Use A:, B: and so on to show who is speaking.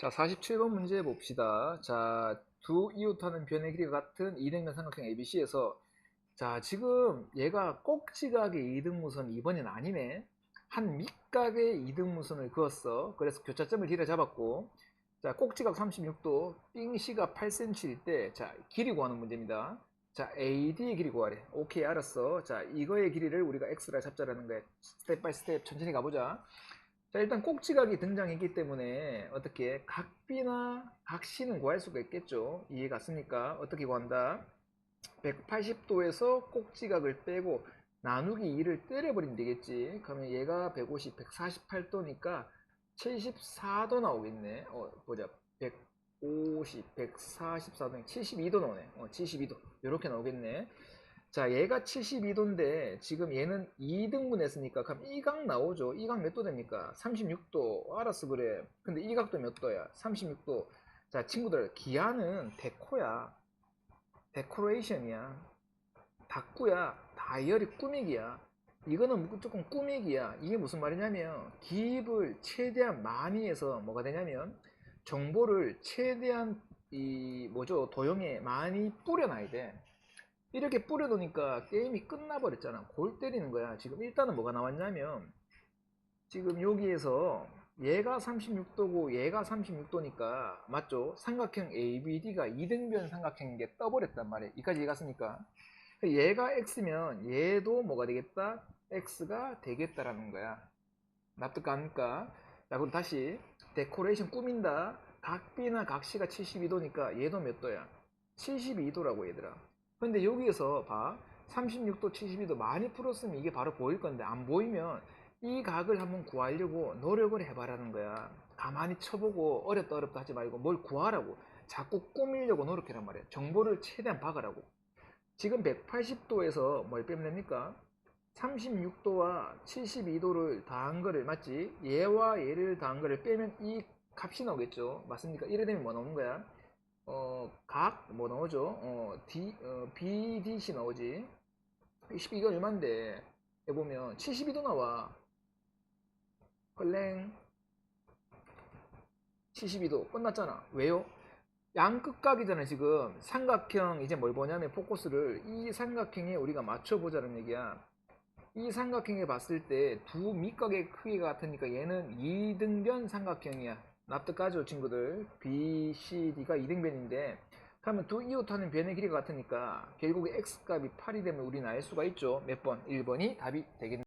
A: 자, 47번 문제 봅시다. 자, 두 이웃하는 변의 길이가 같은 이등변 삼각형 ABC에서 자, 지금 얘가 꼭지각의 이등무선 2번은 아니네. 한 밑각의 이등무선을 그었어. 그래서 교차점을 길에 잡았고 자, 꼭지각 36도, 삥C가 8cm일 때 자, 길이 구하는 문제입니다. 자, AD의 길이 구하래. 오케이, 알았어. 자, 이거의 길이를 우리가 X라 잡자라는 거야. 스텝 바이 스텝 천천히 가보자. 자, 일단 꼭지각이 등장했기 때문에 어떻게 각비나 각C는 구할 수가 있겠죠. 이해 갔습니까? 어떻게 구한다? 180도에서 꼭지각을 빼고 나누기 2를 때려버리면 되겠지. 그러면 얘가 150, 148도니까 74도 나오겠네. 어, 보자. 150, 144도, 72도 나오네. 어, 72도. 이렇게 나오겠네. 자, 얘가 72도인데 지금 얘는 2등분 했으니까 그럼 이각 나오죠. 이각몇 도 됩니까? 36도. 알았어 그래. 근데 이 각도 몇 도야? 36도. 자, 친구들 기아는 데코야. 데코레이션이야. 다꾸야. 다이어리 꾸미기야. 이거는 무조건 꾸미기야. 이게 무슨 말이냐면 기입을 최대한 많이 해서 뭐가 되냐면 정보를 최대한 이 뭐죠 도형에 많이 뿌려놔야 돼. 이렇게 뿌려놓으니까 게임이 끝나버렸잖아. 골 때리는 거야. 지금 일단은 뭐가 나왔냐면 지금 여기에서 얘가 36도고 얘가 36도니까 맞죠? 삼각형 ABD가 이등변 삼각형인 게 떠버렸단 말이에요. 이까지 이해갔습니까? 얘가 X면 얘도 뭐가 되겠다? X가 되겠다라는 거야. 납득 갑니까? 자 그럼 다시 데코레이션 꾸민다. 각B나 각C가 72도니까 얘도 몇 도야? 72도라고 얘들아. 근데 여기에서 봐. 36도, 72도 많이 풀었으면 이게 바로 보일 건데 안 보이면 이 각을 한번 구하려고 노력을 해봐라는 거야. 가만히 쳐보고 어렵다 어렵다 하지 말고 뭘 구하라고. 자꾸 꾸미려고 노력해란 말이야. 정보를 최대한 박으라고. 지금 180도에서 뭘 빼면 됩니까? 36도와 72도를 더한 거를 맞지? 얘와 얘를 더한 거를 빼면 이 값이 나오겠죠. 맞습니까? 이래 되면 뭐 나오는 거야? 어, 각, 뭐 나오죠? 어, D, 어, BDC 나오지? 이거 얼만데? 해보면 72도 나와. 헐랭. 72도. 끝났잖아. 왜요? 양끝각이잖아, 지금. 삼각형, 이제 뭘 보냐면 포커스를 이 삼각형에 우리가 맞춰보자는 얘기야. 이 삼각형에 봤을 때 두 밑각의 크기가 같으니까 얘는 2등변 삼각형이야. 납득하죠, 친구들? B, C, D가 2등변인데 그러면 두 이웃하는 변의 길이가 같으니까 결국에 X값이 8이 되면 우리는 알 수가 있죠. 몇 번? 1번이 답이 되겠네.